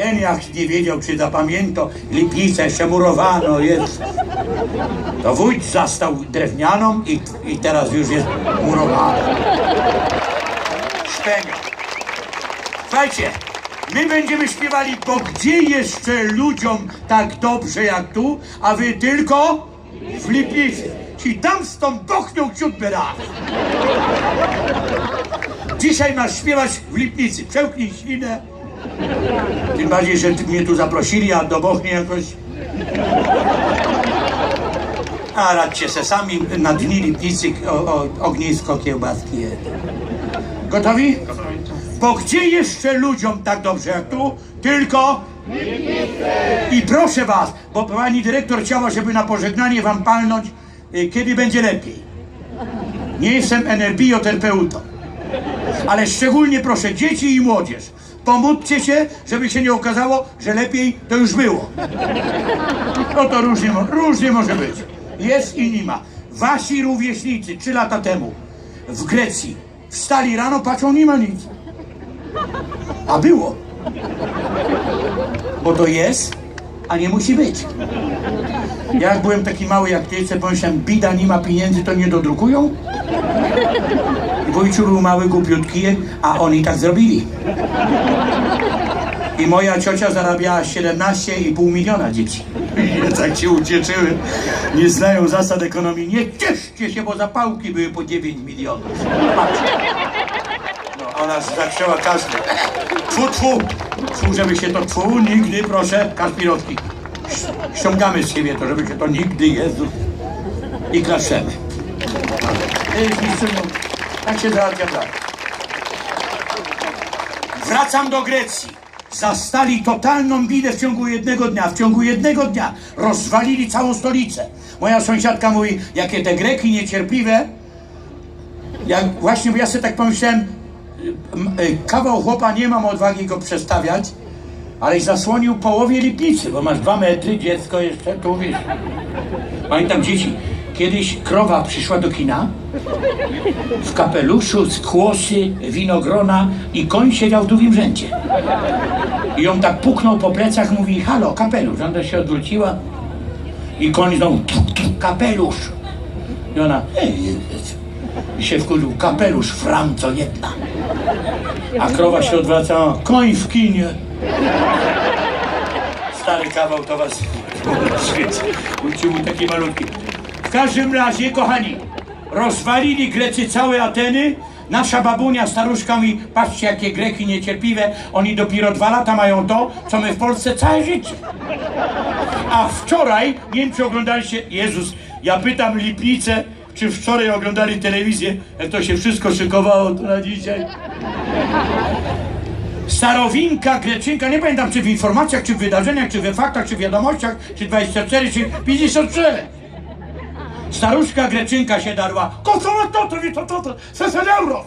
Ten jak nie wiedział, czy zapamiętał, Lipnicę jeszcze murowano jest. To wójt zastał drewnianą i, i teraz już jest murowana. Szpega. Słuchajcie, my będziemy śpiewali, bo gdzie jeszcze ludziom tak dobrze jak tu, a wy tylko w Lipnicy. Ci tam stąd bochną siódmy raz. Dzisiaj masz śpiewać w Lipnicy. Przełknij ślinę. Tym bardziej, że mnie tu zaprosili, a do Bochni jakoś... A radźcie se sami na dni Lipnicy o, o, ognisko kiełbaski jedzą. Gotowi? Bo gdzie jeszcze ludziom tak dobrze jak tu? Tylko... I proszę was, bo pani dyrektor chciała, żeby na pożegnanie wam palnąć, y, kiedy będzie lepiej. Nie jestem energioterapeutą. Ale szczególnie proszę dzieci i młodzież. Pomódlcie się, żeby się nie okazało, że lepiej to już było. No to różnie, różnie może być. Jest i nie ma. Wasi rówieśnicy trzy lata temu w Grecji wstali rano, patrzą, nie ma nic. A było. Bo to jest, a nie musi być. Jak byłem taki mały jak ty, co pomyślałem, bida, nie ma pieniędzy, to nie dodrukują? Wójciu był mały, głupiutki, a oni tak zrobili. I moja ciocia zarabiała 17,5 miliona dzieci. Ja tak się ucieszyłem. Nie znają zasad ekonomii. Nie cieszcie się, bo zapałki były po 9 milionów. Patrz. No, ona zaczęła każdy. Tfu, tfu. Tfu, żeby się to tfu, nigdy, proszę, Kaspirowski. Ściągamy z siebie to, żeby się to nigdy, Jezus. I klaszemy. Ej, tak się załatwia. Wracam do Grecji. Zastali totalną bidę w ciągu jednego dnia. W ciągu jednego dnia rozwalili całą stolicę. Moja sąsiadka mówi, jakie te Greki niecierpliwe. Jak właśnie, bo ja sobie tak pomyślałem, y, kawał chłopa, nie mam odwagi go przestawiać, ale zasłonił połowie lipnicy, bo masz dwa metry, dziecko jeszcze, tu wiesz. Pamiętam dzieci, kiedyś krowa przyszła do kina, w kapeluszu, z kłosy, winogrona i koń siedział w drugim rzędzie. I on tak puknął po plecach, mówi, halo, kapelusz. Ona się odwróciła i koń znowu, tuk, tuk, kapelusz. I ona, ej, i się wkurzył, kapelusz, Franco jedna. A krowa się odwraca, koń w kinie. Stary kawał to was mu taki malutki. W każdym razie, kochani, rozwalili Grecy całe Ateny. Nasza babunia, staruszka mi, patrzcie jakie Greki niecierpliwe, oni dopiero dwa lata mają to, co my w Polsce całe życie. A wczoraj, nie wiem czy oglądaliście, Jezus, ja pytam Lipnicę, czy wczoraj oglądali telewizję, jak to się wszystko szykowało na dzisiaj. Starowinka, Greczynka, nie pamiętam czy w informacjach, czy w wydarzeniach, czy we faktach, czy w wiadomościach, czy 24, czy 53. Staruszka Greczynka się darła. Kosowa to, to, to, to, 600 euro.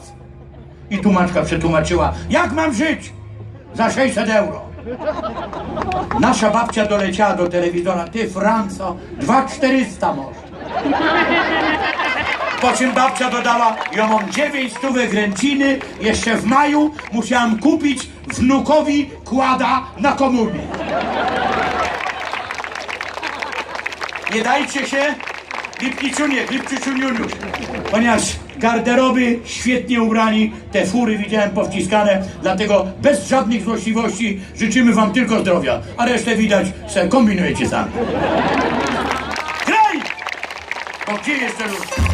I tłumaczka przetłumaczyła, jak mam żyć za 600 euro. Nasza babcia doleciała do telewizora, ty Franco, 2400 może. Po czym babcia dodała, ja mam 9 stówek ręciny, jeszcze w maju musiałam kupić wnukowi kłada na komunię. Nie dajcie się, Lipniczunie, Lipciczuniuniusz, ponieważ garderoby świetnie ubrani, te fury widziałem powciskane, dlatego bez żadnych złośliwości życzymy wam tylko zdrowia, a resztę widać, se kombinujecie sami. Graj! Bo gdzie jeszcze ludzie?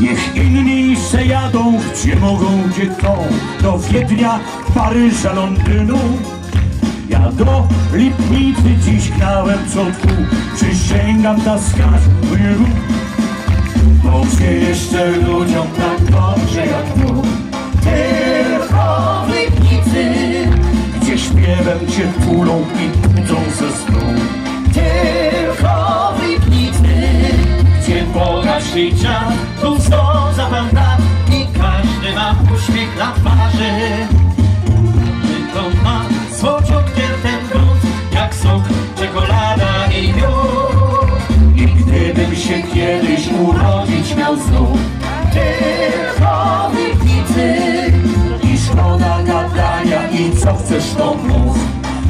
Niech inni se jadą, gdzie mogą, gdzie chcą Do Wiednia, Paryża, Londynu do Lipnicy dziś gnałem co tchu Przysięgam taskać mnie Bo gdzie jeszcze ludziom tak dobrze jak tu. Tylko w Lipnicy Gdzie śpiewem cię tulą zaśmiał znów. Tylko wybity I szkoda gadania I co chcesz to mów.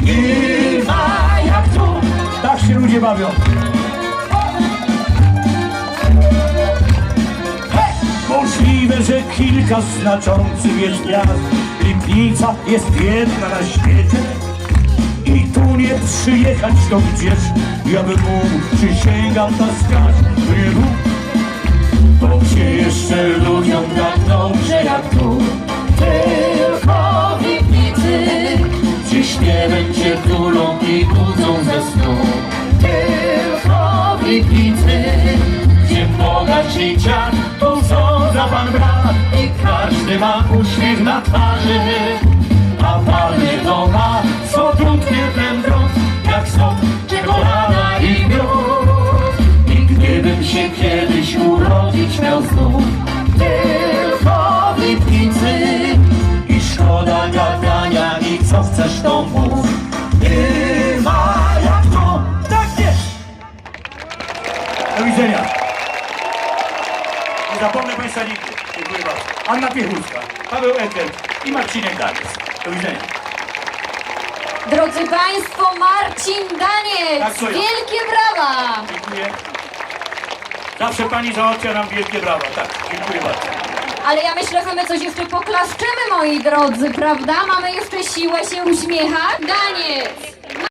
Nie ma jak tu. Tak się ludzie bawią. Możliwe, że kilka znaczących jest gwiazd. Lipnica jest jedna na świecie. I tu nie przyjechać, to gdzież? Ja bym mógł, przysięgam na skarb Nie rób to się jeszcze ludziom tak dobrze jak tu. Tylko w Lipnicy Gdzie śpiewem cię tulą i budzą ze snu. Tylko w Lipnicy Gdzie bogacz życia tu są za pan brat I każdy ma uśmiech na twarzy. A palmy to ma słodutkie ten drąg Jak są czekolada i miód I gdybym się urodzić miał znów Tylko w Lipnicy I szkoda gadania i co chcesz to mów Nie ma jak to Tak jest! Do widzenia. Nie zapomnę Państwa nigdy. Dziękuję bardzo. Anna Piechulska, Paweł Ekel i Marcinek Daniec. Do widzenia. Drodzy Państwo, Marcin Daniec! Tak? Wielkie brawa! Dziękuję. Zawsze Pani załatwia nam wielkie brawa. Tak, dziękuję bardzo. Ale ja myślę, że my coś jeszcze poklaszczymy, moi drodzy, prawda? Mamy jeszcze siłę się uśmiechać. Daniec!